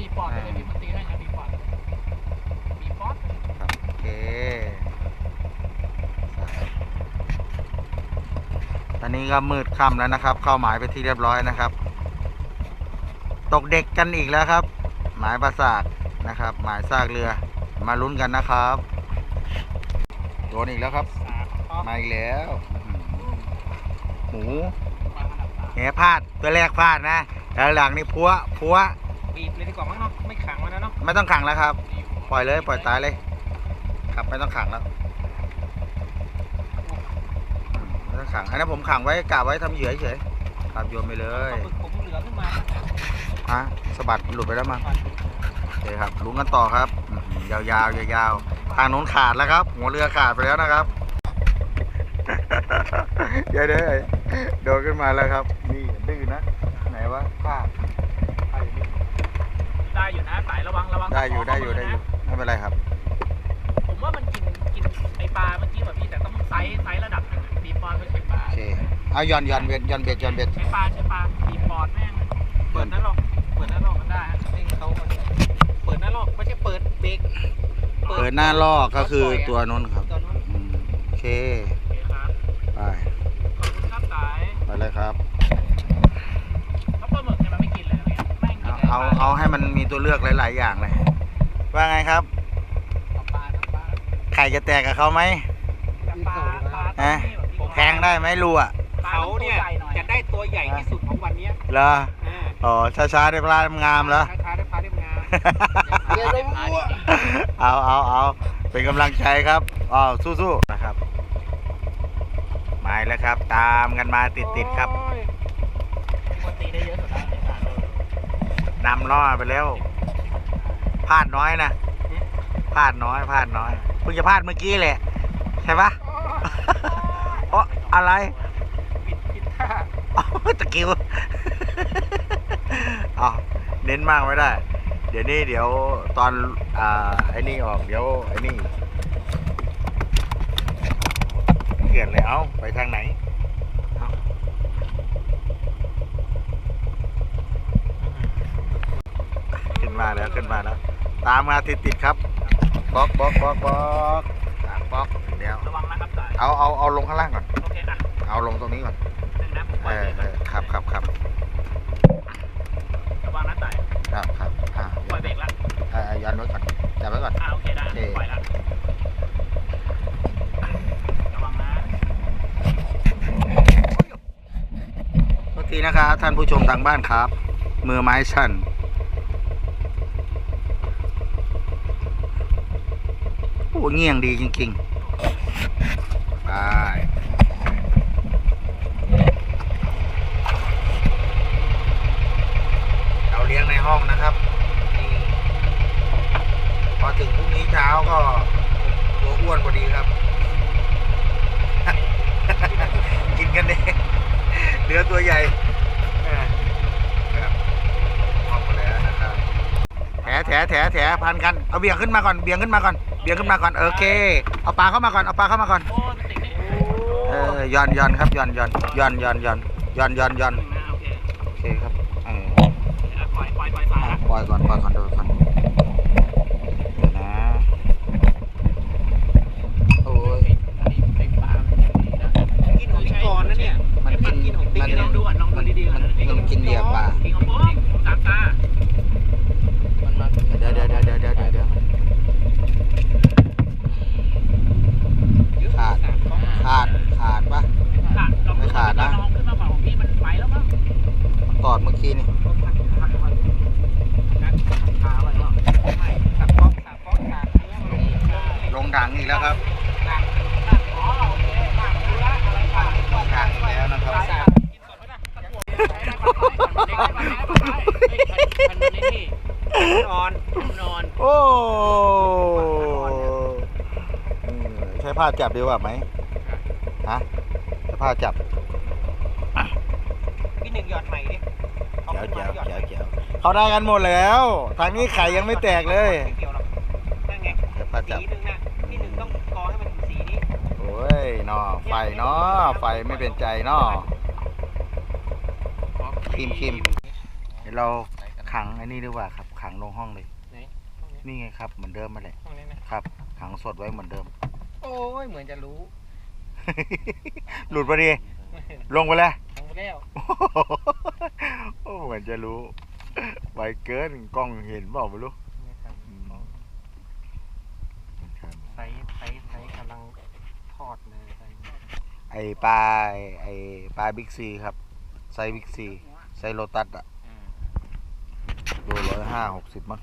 ตายนะมีปอดเลยมีปตีให้นะมีปอดมีปอดครับ โอเคตอนนี้ก็มืดค่ำแล้วนะครับ เข้าหมายไปที่เรียบร้อยนะครับ ตกเด็กกันอีกแล้วครับ หมายประสาทนะครับ หมายซากเรือมาลุ้นกันนะครับโดนอีกแล้วครับสามปอดมาอีกแล้ว หมูปลาระดับสามแหพลาดตัวแรกพลาดนะแล้วหลังนี่พัวพัว บีบเลยดีกว่ามั้งเนาะไม่ขังมันนะเนาะไม่ต้องขังแล้วครับ ปล่อยเลย ปล่อยตายเลย ครับไม่ต้องขังแล้วอืมไม่ต้องขังอันนั้นผมขังไว้กะไว้ทำเหยื่อเฉยครับโยนไปเลยปลาหมึกผมเหลือขึ้นมาฮะสะบัดหลุดไปแล้วมั้งโอเคครับลุ้นกันต่อครับอื้อหือยาวๆยาวๆทางโน้นขาดแล้วครับ หัวเรือขาดไปแล้วนะครับ เดี๋ยวเดี๋ยวโดนขึ้นมาแล้วครับ นี่ดื้อนะ ไหนวะพลาดพลาดอยู่นี่ได้อยู่ นะสายระวังระวังได้อยู่ได้อยู่ได้อยู่ไม่เป็นไรครับ ผมว่ามันกินกินไอปลาเมื่อกี้แบบพี่แต่ต้องไซส์ไซส์ระดับหนึ่งอะบีบปอดไม่ใช่ปลาโอเคเอาย่อนย่อนเบ็ดย่อนเบ็ดย่อนเบ็ดใช้ปลาใช้ปลาบีบปอดแม่งเปิดหน้าลอกเปิดหน้าลอกมันได้ฮะนี่เขาเปิดหน้าลอกไม่ใช่เปิดเบรกเปิดหน้าลอกก็คือตัวนู้นครับตัวนู้นอืมโอเคโอเคครับไปขอบคุณครับสายไปเลยครับ เอาแต่เอาเอาให้มันมีตัวเลือกหลาย ๆ อย่างเลย ว่าไงครับเอาปลาเอาปลาไข่จะแตกกับเขาไหมแต่ปลาปลาฮะแทงได้ไหมรูอะเขาเนี่ยจะได้ตัวใหญ่ที่สุดของวันเนี้ยเหรออ่าอ๋อช้าๆได้ปลางามแล้วช้าๆได้ปลาได้งามเรียนรู้อะเอาเอาเอาเป็นกำลังใจครับอ๋อสู้ๆนะครับมาอีกแล้วครับ ตามกันมาติดๆครับโอ้ยคนตีได้เยอะสุดแล้วเนี่ยนำล่อไปแล้วพลาดน้อยนะพลาดน้อยพลาดน้อยเพิ่งจะพลาดเมื่อกี้แหละใช่ปะเพราะอะไรผิดผิดท่าอ๋อตะกิ้วอ๋อเน้นมากไม่ได้ เดี๋ยวนี้เดี๋ยวตอนอ่าไอ้นี่ออกเดี๋ยวไอ้นี่เกิดเลยเอ้าไปทางไหนเอ้าขึ้น มาแล้วขึ้นมาแล้ว ตามมาติดติดๆครับบล็อกบล็อกบล็อกบล็อกตามบล็อกเดี๋ยวระวังนะครับสายเอาเอาเอาลงข้างล่างก่อน โอเคอะเอาลงตรงนี้ก่อนหนึ่งนะผมปเอล่อยอเบรกเออครับครับครับระวังนะสายครับครับอ่าปล่อยเบรกละเอ่อยันไว้ก่อนจับไว้ก่อน อ่าโอเคได้โอเค ปล่อยละระวังนะโทษทีนะครับท่านผู้ชมทางบ้านครับ มือไม้สั่นโอ้ เงี่ยงดีจริง ๆไปเราเลี้ยงในห้องนะครับนี่พอถึงพรุ่งนี้เช้าก็ตัวอ้วนพอดีครับ กินกันเองเหลือตัวใหญ่เออครับมองไปแล้วนะครับแถแถแถแถพันกัน เอาเบี่ยงขึ้นมาก่อนเบี่ยงขึ้นมาก่อนเบี่ยงขึ้นมาก่อนโอเค เอาปลาเข้ามาก่อนเอาปลาเข้ามาก่อนโอ้ติดนี่เออย่อนย่อนครับย่อนย่อนย่อนย่อนย่อนย่อนย่อนย่อนนะโอเคโอเคครับเอออะปล่อยปล่อยปล่อยสายละปล่อยก่อนปล่อยก่อนเดี๋ยวก่อนเดี๋ยวนะโอ้ยอันนี้ไอ้ปลามันอย่างนี้นะกินของพี่กรณ์นะเนี่ยมันกินกินของติ๊กมันลองดูก่อนลองดูดีๆก่อนมันมันกินเหลี่ยมปลากินของโป๊ะสามตามันมา เดี๋ยวเดี๋ยวเดี๋ยวเดี๋ยวเดี๋ยวเดี๋ยวขาด ขาด ขาดปะ ขาดลอง ไม่ขาดนะ ลองขึ้นมาบอกของพี่มันไปแล้วมั้ง ตอดเมื่อกี้นี่ ลองขัดดู ถังอีกแล้วครับ ต่างต่างอ๋อโอเคต่างรู้ละอะไรต่าง สองถังอีกแล้วนะครับ กินสดไหมนะตะกั่วใช้ได้ปะใช้ได้ปะใช้ได้ปะใช้ได้ปะนอนนอน โอ้อืมใช้ ผ้าจับดีกว่าไหมฮะใช้ผ้าจับพี่หนึ่งหยอดใหม่ดิเอาเจ๋วขึ้นเจ๋มาวหยอดเจ๋วเจ๋วเขาได้กันหมดแล้ว ทางนี้ไข่ยังไม่แตกเลยไม่เกี่ยวหรอกนั่นไงใช้ผ้าจับสีหนึ่งนะพี่หนึ่งต้องกอให้มันถึงสีนี้โอ้ยนอไฟเนาะไฟไม่เป็นใจเนาะคิมคิมเดี๋ยวเราขังอันนี้ดีกว่าครับ ขังลงห้องเลยไหนนี่ไงครับ เหมือนเดิมมาแหละห้องนี้นะครับ ขังสดไว้เหมือนเดิม โอ้ยเหมือนจะรู้หลุดพอดี ลงไปเลยทั้งแล้วโอ้เหมือนจะรู้ไวเกินกล้องเห็นเปล่าไม่รู้ไซส์ไซส์ไซส์กำลังทอดเลยไซส์ไอปลาไอปลาบิ๊กซีครับไซส์บิ๊กซีไซส์โลตัสอะอ่า โลร้อยห้าหกสิบมั้ง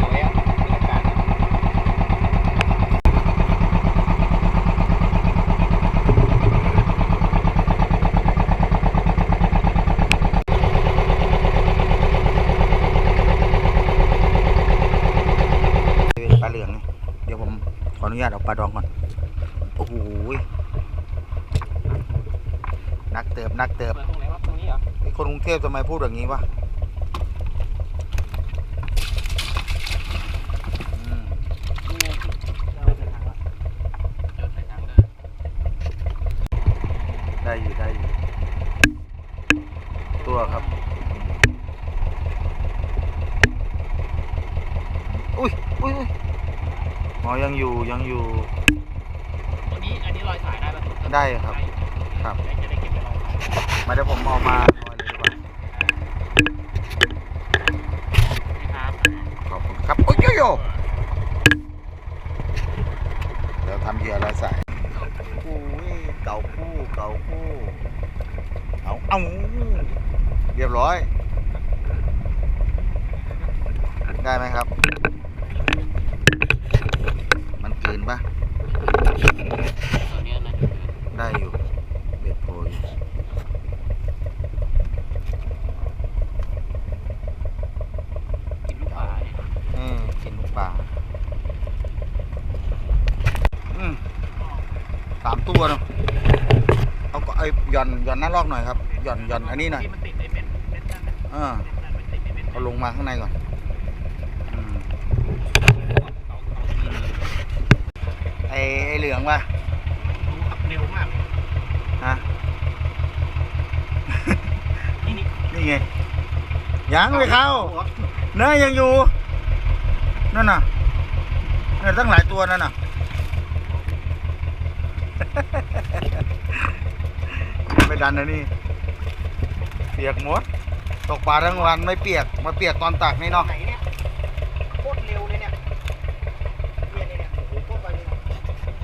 สวยอะบรรยากาศปลาเหลืองนี่เดี๋ยวผมขออนุญาตเอา ปลาดองก่อน โอ้โหยนักเติบนักเติบ เปิดตรงไหนวะตรงนี้เหรอ ไอ้คนกรุงเทพทำไมพูดอย่างนี้วะอืม นี่ไงเราใส่ถังละจดใส่ถังเลย ได้อยู่ได้อยู่ ตัวครับ อุ้ยอุ้ยอุ้ย อ๋อยังอยู่ยังอยู่ ตัวนี้อันนี้ลอยสายได้ปะได้ครับครับ จะได้เก็บไปลอยสายมาเดี๋ยวผมเอามาลอยเลยดีกว่านะครับขอบคุณครับโอ้ยโยโย่เดี๋ยวทำเหยื่อแล้วใส่โอ้ยเก่าคู่เก่าคู่เอาเอาเรียบร้อย ได้ไหมครับ มันเกิน ปะตัวนี้นะได้อยู่เบ็ดโพอยู่กินลูกปลาเนี่ยอืมกินลูกปลาอืมสามตัวเนาะเอาก็ไอ้หย่อนหย่อนหน้าลอกหน่อยครับหย่อนหย่อนอันนี้หน่อยที่มันติดไอ้เม็ดเม็ดนั่นนะเออเม็ดนั่นมันติดไอ้เม็ดเอาลงมาข้างในก่อนอืมไอ้ไอ้เหลืองวะเร็วมากฮะ นี่นี่นี่ไง ยังไม่เข้าเนื้อยังอยู่ นั่นน่ะเนี่ยตั้งหลายตัวนั่นน่ะ ไม่ดันนะนี่ เปียกหมด ตกปลาทั้งวันไม่เปียก มาเปียกตอนตักนี่เนาะ ไหนเนี่ยโคตรเร็วเลยเนี่ยเนี่ยเนี่ยเนี่ยโอ้โหโคตรไปเลยนะ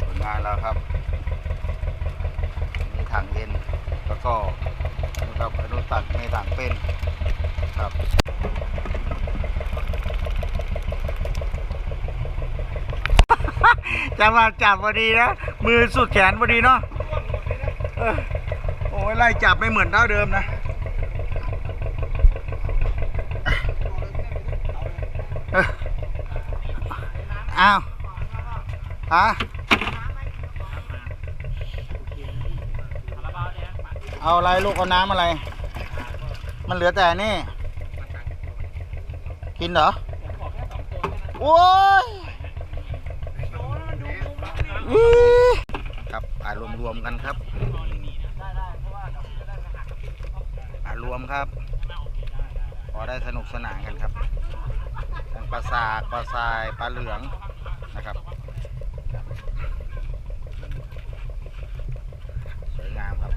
ผลงานแล้วครับ มีถังเย็น แล้ว ก็นะครับอนุตักในถังเป็นครับจังหวะจับพอดีนะ มือสุดแขนพอดีเนาะโอ้ยไล่จับไม่เหมือนเท่าเดิมนะอออ้าวฮะ เอาอะไรลูกเอาน้ำอะไร มันเหลือแต่นี่ กินเหรอโอ้ยครับอารวมรวมกันครับอารวมครับ พอได้สนุกสนานกันครับทั้งปลาสากปลาทรายปลาเหลืองนะครับ สวยงามครับ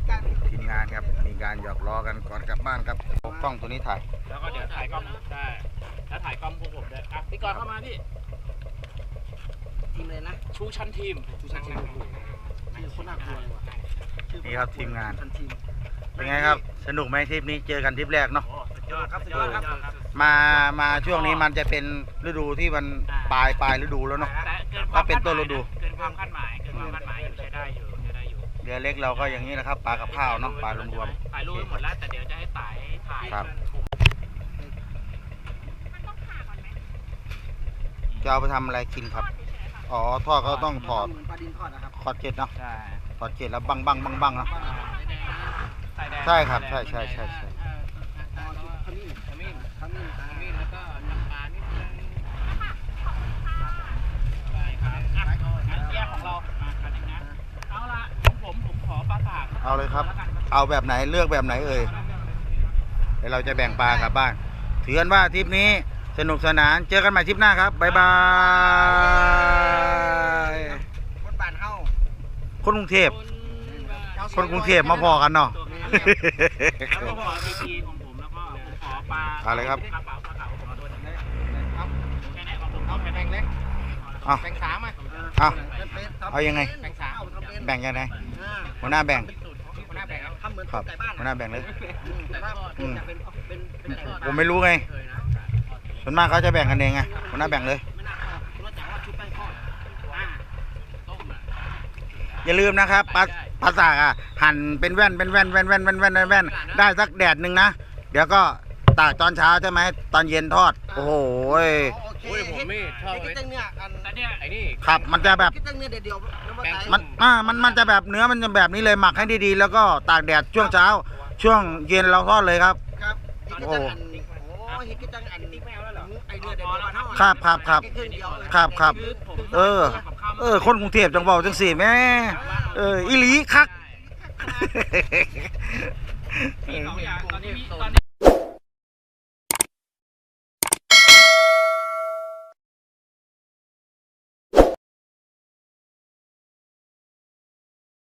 ทีมงานครับ มี การหยอกล้อกันก่อนกลับบ้านครับกล้องตัวนี้ถ่ายแล้วก็เดี๋ยวถ่ายกล้องได้แล้วถ่ายกล้องพวกผมด้วยอะพี่กรณ์เข้ามาพี่ทีมเลยนะชูชั้นทีมชูชันทีมชื่อโคนน่ากลัวเลยว่ะชื่อนี่ครับทีมงาน ชูชัทีมเป็นไงครับ สนุกไหมทริปนี้เจอกันทริปแรกเนาะ โอ้สุดยอดครับสุดยอดครับมามาช่วงนี้มันจะเป็นฤดูที่มันปลายปลายฤดูแล้วเนาะ แต่เกินควาถ้ามเป็นต้นฤดู เกินความคาดหมายเกินความคาดหมายอยู่ใช้ได้อยู่ใช้ได้อยู่ เรือเล็กเราก็อย่างนี้นะครับปลากับข้าวเนาะปลารวมถ่ายรูปไว้หมดแล้วแต่เดี๋ยวจะให้ถ่ายถ่ายครับกลุ่มๆจะเอาไปทำอะไรกินครับ อ๋อทอดก็ต้องถอดเหมือนปลาดินทอดนะครับถอดเกล็ดเนาะใช่ถอดเกล็ดแล้วบังบังบังบังเนาะใส่แดงใช่ครับ ใช่ใช่ใช่ใช่อ๋อชุบขมิ้นขมิ้น ขมิ้น ขมิ้นแล้วก็น้ำปลานิดนึงใช่ครับอะงั้นแยกของเรามาคันนึงนะเอาละของผมผมขอปลาสาก เอาเลยครับ เอาแบบไหนเลือกแบบไหนเอ่ยเดี๋ยวเราจะแบ่งปลากลับบ้านถือกันว่าทริปนี้สนุกสนานเจอกันใหม่ทริปหน้าครับ บ๊ายบาย คนบ้านเฮาคนกรุงเทพ คนกรุงเทพมาพอกันเนาะ แล้วก็ขอพีพีของผมแล้วก็ผมขอปลาเอาเลยครับ ปลาเปล่าปลาเก๋าผมเอาด้วยนะแค่นี้ของผมเอาแค่แบ่งเล็กเอาแบ่งสามอะเอาเป็นๆเอายังไง แบ่งสามทำเป็นแบ่งยังไงอ่าหัวหน้าแบ่งสูตรของ หัวหน้าแบ่งครับทำเหมือนครับไก่บ้านหัวหน้าแบ่งเลยอืมแต่ว่าอืมจะเป็นเป็นเป็นไก่บ้านผมไม่รู้ไงเคยนะส่วนมากเขาจะแบ่งกันเองไงหัวหน้าแบ่งเลย ไม่น่าเข้ารสจากว่าชุบแป้งทอดอ่าต้มอะอย่าลืมนะครับปลาปลาสากอะหั่นเป็นแว่นเป็นแว่นแว่นแว่นแว่นแว่นแว่นได้สักแดดหนึ่งนะ เดี๋ยวก็ตากตอนเช้าใช่ไหมตอนเย็นทอด โอ้โหยโอเคโอ้ยผมไม่ชอบเฮ็ดเฮ็ดเนี่ยอันแต่เนี่ยไอ้นี่ครับมันจะแบบคิดตั้งเนี่ยเดียวๆแล้วมาไต่มันอ่ามันมันจะแบบเนื้อมันจะแบบนี้เลยหมักให้ดีๆ แล้วก็ตากแดดช่วงเช้า ช่วงเย็นเราทอดเลยครับ ครับเฮ็ดโอ้จังอันโอ้เฮ็ดจังอันติ๊กแมวแล้วเหรอไอเดือเดียวบ้านเฮาอะครับครับครับแค่งเดียวเลยครับครับเออ เออ คนกรุงเทพจังบอกจังสี่แม่เอออีหลีคักมีสองอย่างตอนนี้มีตอนนี้